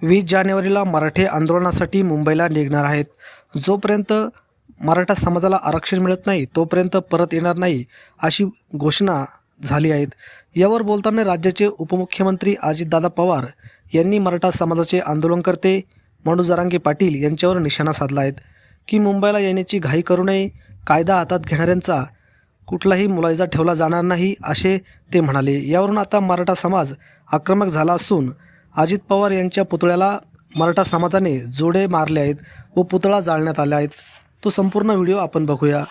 वीस जानेवारीला मराठे आंदोलनासाठी मुंबईला निघणार आहेत. जोपर्यंत मराठा समाजाला आरक्षण मिळत नाही तोपर्यंत परत येणार नाही अशी घोषणा झाली आहेत. यावर बोलताना राज्याचे उपमुख्यमंत्री अजितदादा पवार यांनी मराठा समाजाचे आंदोलनकर्ते मनोज जरांगे पाटील यांच्यावर निशाणा साधला आहेत की मुंबईला येण्याची घाई करू नये कायदा हातात घेणाऱ्यांचा कुठलाही मुलायजा ठेवला जाणार नाही असे ते म्हणाले. यावरून आता मराठा समाज आक्रमक झाला असून अजित पवार यांच्या पुतळ्याला मराठा समाजाने जोडे मारले आहेत व पुतळा जाळण्यात आला आहेत. तो संपूर्ण व्हिडिओ आपण बघूया.